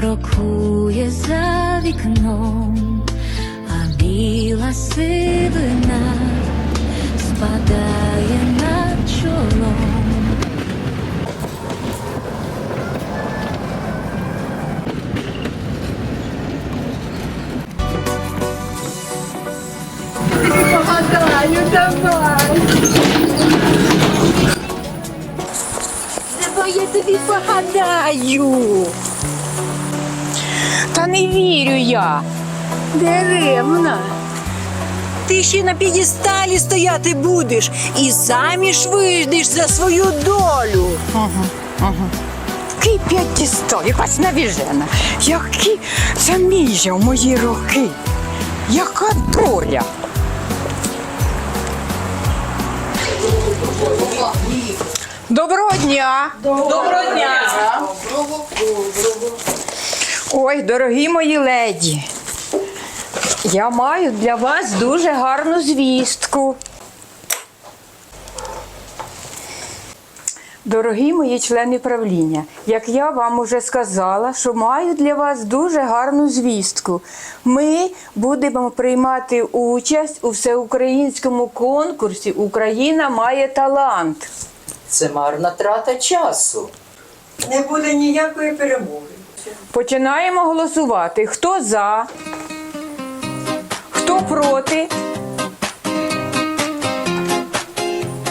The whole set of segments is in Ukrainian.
крокує за вікном, а біла сивина спадає на чоло. Погадаю, давай. Давай я тобі погадаю. Не вірю я. Даремно. Ти ще на підісталі стояти будеш і заміж вийдеш за свою долю. Ага, ага. Який п'ятістол, якась навіжена. Які заміжжя в мої роки. Яка доля. Доброго дня! Доброго дня! Ой, дорогі мої леді, я маю для вас дуже гарну звістку. Дорогі мої члени правління, як я вам уже сказала, що маю для вас дуже гарну звістку. Ми будемо приймати участь у всеукраїнському конкурсі Україна має талант. Це марна трата часу. Не буде ніякої перемоги. Починаємо голосувати. Хто за? Хто проти?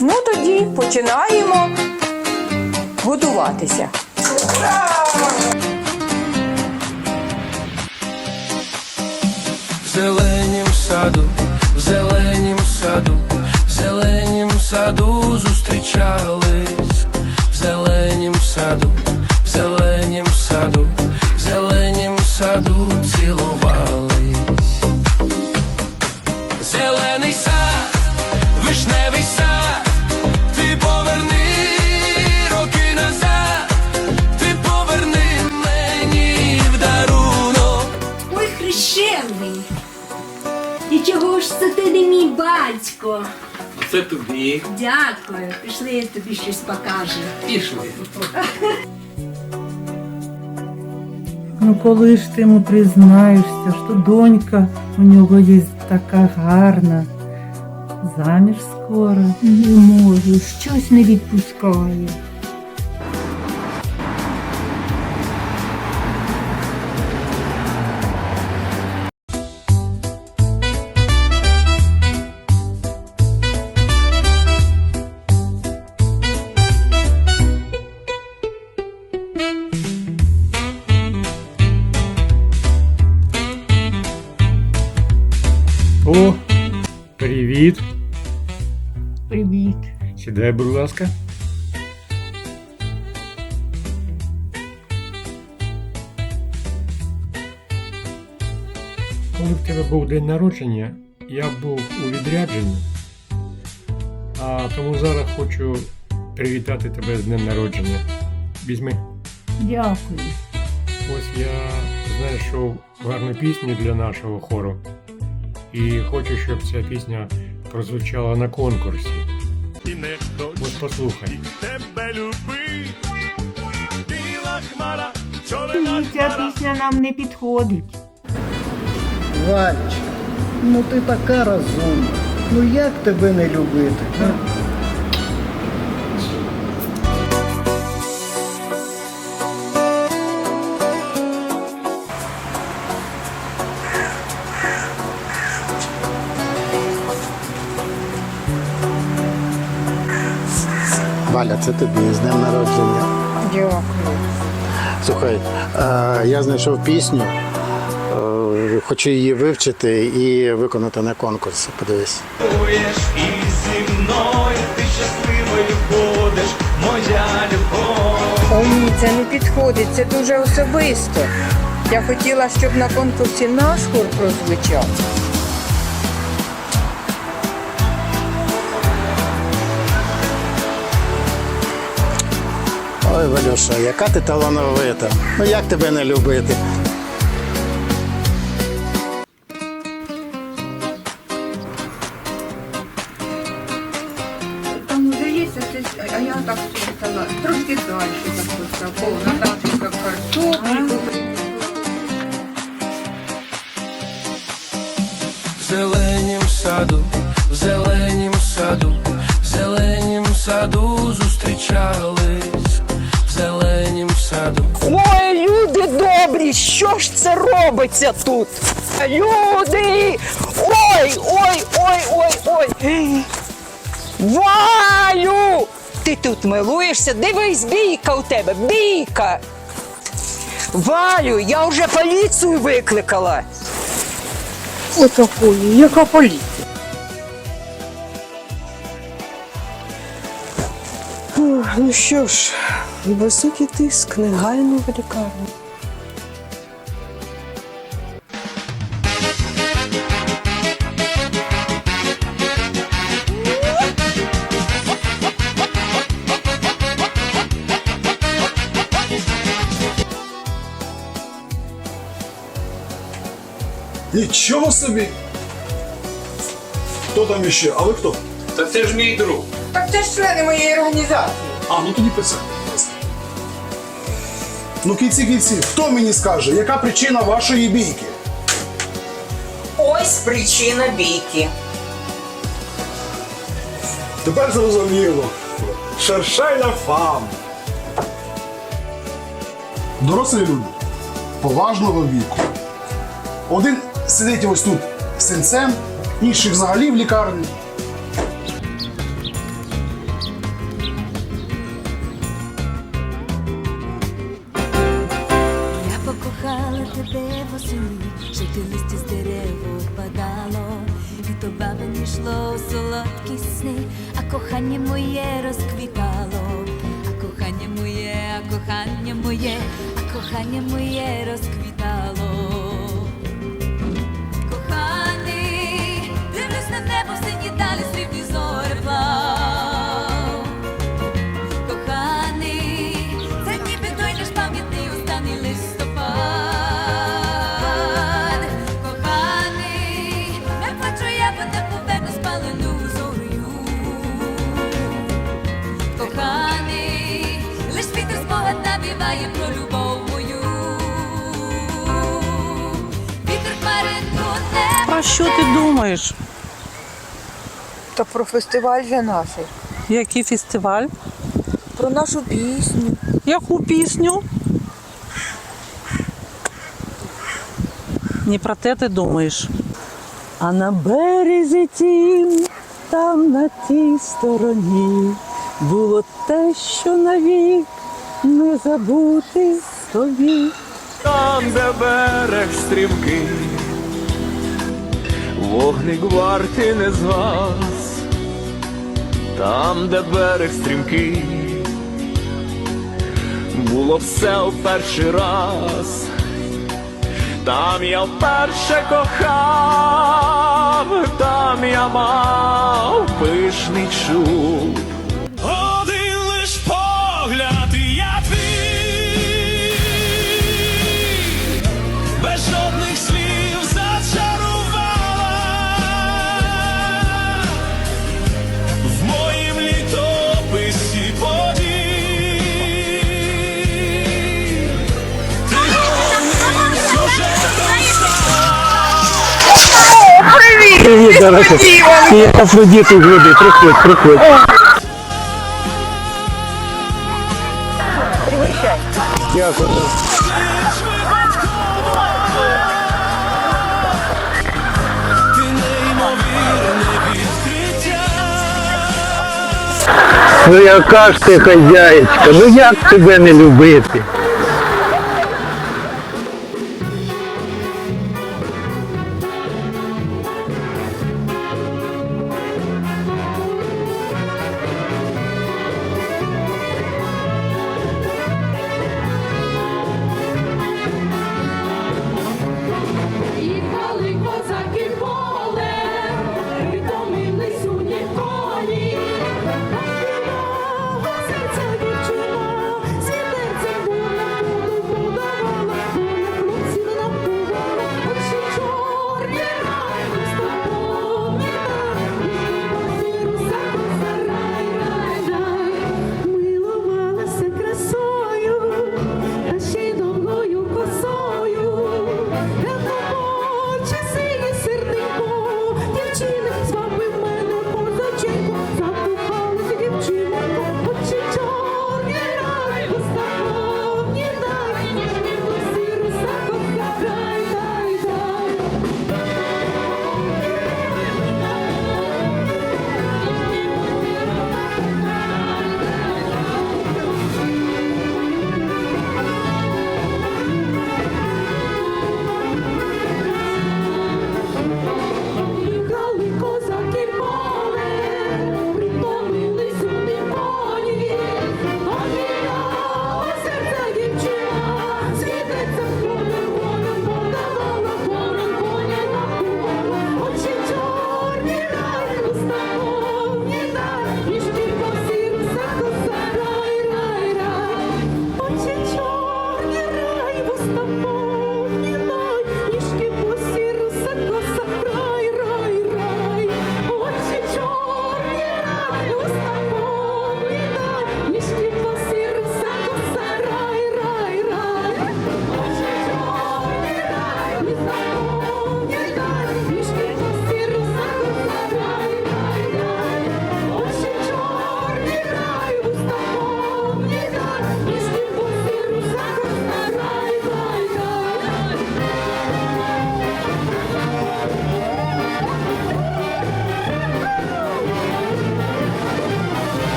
Ну тоді починаємо готуватися. Зеленім саду, зеленім саду, зеленім саду зустрічались, Це тобі. Дякую. Пішли, я тобі щось покажу. Пішли. Ну коли ж ти йому признаєшся, що донька у нього є така гарна. Заміж скоро. Не можу, щось не відпускає. О, привіт. Привіт. Сідай, будь ласка. Коли в тебе був день народження, я був у відрядженні, а тому зараз хочу привітати тебе з днем народження. Візьми. Дякую. Ось я знайшов гарну пісню для нашого хору. І хочу, щоб ця пісня прозвучала на конкурсі. Ось послухай. Ні, ця пісня нам не підходить. Валечка, ну ти така розумна. Ну як тебе не любити? а? Валя, це тобі з днем народження. Дякую. Слухай, е, я знайшов пісню, е, хочу її вивчити і виконати на конкурсі. Подивись. І зі мною ти щасливою будеш, моя любов. О, ні, це не підходить, це дуже особисто. Я хотіла, щоб на конкурсі наш хор прозвучав. Ой, Валюша, яка ти талановита. Ну як тебе не любити? Там вже є, а я так стала трошки далі так поставила. Добрі, що ж це робиться тут? Люди! Ой, ой, ой, ой, ой. Валю! Ти тут милуєшся? Дивись, бійка у тебе, бійка. Валю, я вже поліцію викликала. Ой, какої, яка поліція? Ну що ж, високий тиск, негайно в лікарню. Нічого собі! Хто там іще? А ви хто? Та це ж мій друг. Так це ж члени моєї організації. А, ну тоді писати. Ну, кінці кінці, хто мені скаже, яка причина вашої бійки? Ось причина бійки. Тепер зрозуміло. Шершеля фам. Дорослі люди поважного віку. Один сидить ось тут синцем, інший взагалі в лікарні. Я покохала тебе восени, що ти листя з дерев опадало, і то мені йшло у солодкі сни, а кохання моє розквітало, а кохання моє, а кохання моє, а кохання моє розквітало. Навіває про любов мою. Вітер хмаринку не Про що ти думаєш? Та про фестиваль же наш. Який фестиваль? Про нашу пісню. Яку пісню? Не про те ти думаєш. А на березі тім, там на тій стороні, було те, що навік не забути тобі. Там, де берег стрімкий, вогник варти не згас, там, де берег стрімкий, було все в перший раз, там я вперше кохав, там я мав пишний чуб. Привіт, дорога. Я Афродіту в груди, приходь, приходь. Дякую. ти. Ну яка ж ти хазяєчка, ну як тебе не любити?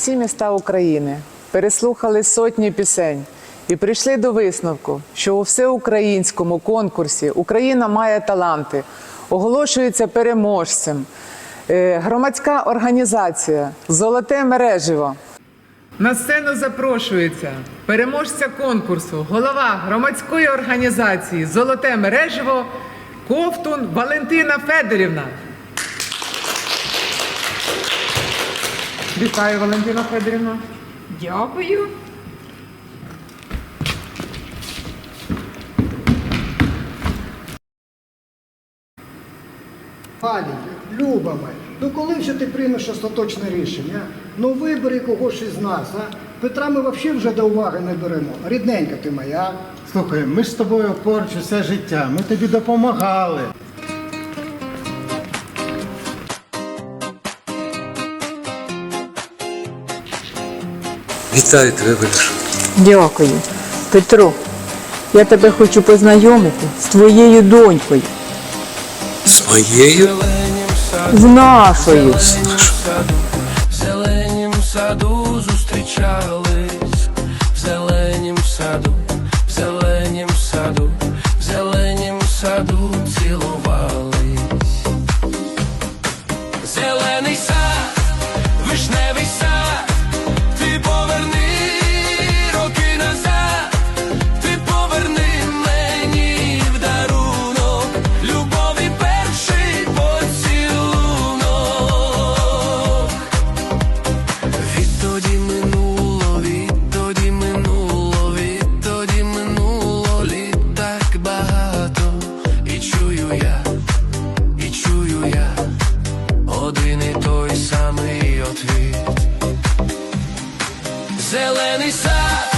Всі міста України, переслухали сотні пісень і прийшли до висновку, що у всеукраїнському конкурсі Україна має таланти, оголошується переможцем. Е, Громадська організація Золоте мереживо. На сцену запрошується переможця конкурсу, голова громадської організації Золоте мереживо Ковтун Валентина Федорівна. Вітаю, Валентина Федорівна. Дякую. Пані, Люба моя, ну коли вже ти приймеш остаточне рішення? Ну вибери когось із нас, а? Петра ми взагалі вже до уваги не беремо. Рідненька ти моя. Слухай, ми ж з тобою поруч усе життя, ми тобі допомагали. Вітаю тебе, Валюша. Дякую. Петро, я тебе хочу познайомити з твоєю донькою, З моєю з нашою. В зеленім саду зустрічались, я, і чую я один і той самий отвіт. Зелений сад.